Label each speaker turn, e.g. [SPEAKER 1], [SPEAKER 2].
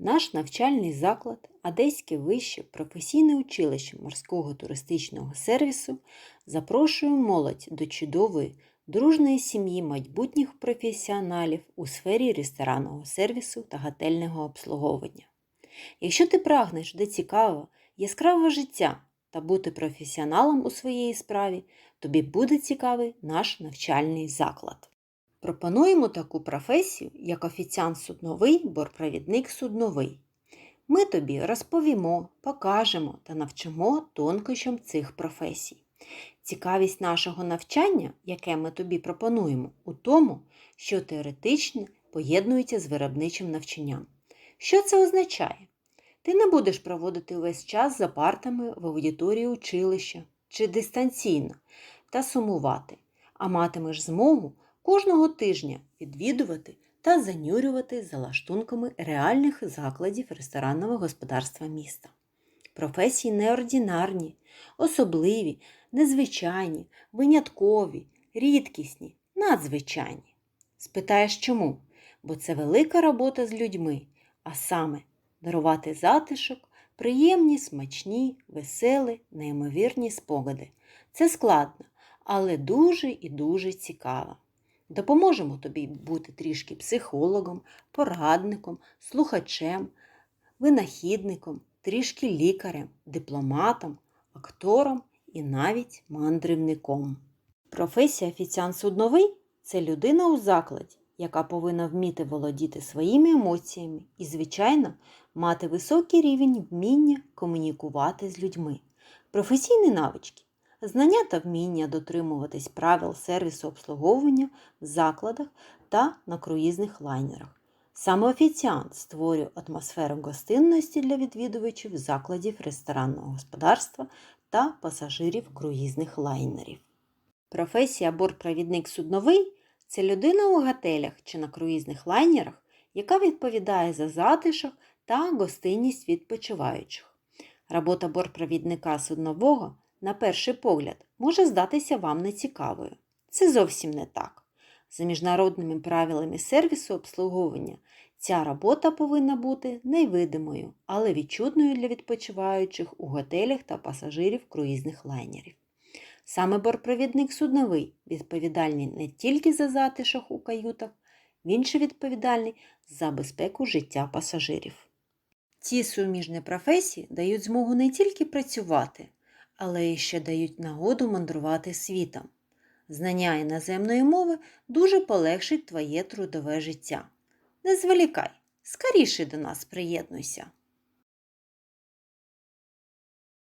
[SPEAKER 1] Наш навчальний заклад Одеське вище професійне училище морського туристичного сервісу запрошує молодь до чудової, дружної сім'ї майбутніх професіоналів у сфері ресторанного сервісу та готельного обслуговування. Якщо ти прагнеш до цікавого, яскравого життя та бути професіоналом у своїй справі, тобі буде цікавий наш навчальний заклад. Пропонуємо таку професію, як офіціант судновий, бортпровідник судновий. Ми тобі розповімо, покажемо та навчимо тонкощам цих професій. Цікавість нашого навчання, яке ми тобі пропонуємо, у тому, що теоретично поєднується з виробничим навчанням. Що це означає? Ти не будеш проводити увесь час за партами в аудиторії училища чи дистанційно та сумувати, а матимеш змогу кожного тижня відвідувати та занюрювати за лаштунками реальних закладів ресторанного господарства міста. Професії неординарні, особливі, незвичайні, виняткові, рідкісні, надзвичайні. Спитаєш чому? Бо це велика робота з людьми, а саме дарувати затишок, приємні, смачні, веселі, неймовірні спогади. Це складно, але дуже і дуже цікаво. Допоможемо тобі бути трішки психологом, порадником, слухачем, винахідником, трішки лікарем, дипломатом, актором і навіть мандрівником. Професія офіціант судновий це людина у закладі, яка повинна вміти володіти своїми емоціями і, звичайно, мати високий рівень вміння комунікувати з людьми. Професійні навички знання та вміння дотримуватись правил сервісу обслуговування в закладах та на круїзних лайнерах. Саме офіціант створює атмосферу гостинності для відвідувачів закладів ресторанного господарства та пасажирів круїзних лайнерів. Професія бортпровідник судновий це людина у готелях чи на круїзних лайнерах, яка відповідає за затишок та гостинність відпочиваючих. Робота бортпровідника суднового на перший погляд, може здатися вам нецікавою. Це зовсім не так. За міжнародними правилами сервісу обслуговування ця робота повинна бути невидимою, але відчутною для відпочиваючих у готелях та пасажирів круїзних лайнерів. Саме бортпровідник судновий відповідальний не тільки за затишок у каютах, він ще відповідальний за безпеку життя пасажирів. Ці суміжні професії дають змогу не тільки працювати, але й ще дають нагоду мандрувати світом. Знання іноземної мови дуже полегшить твоє трудове життя. Не зволікай, скоріше до нас приєднуйся.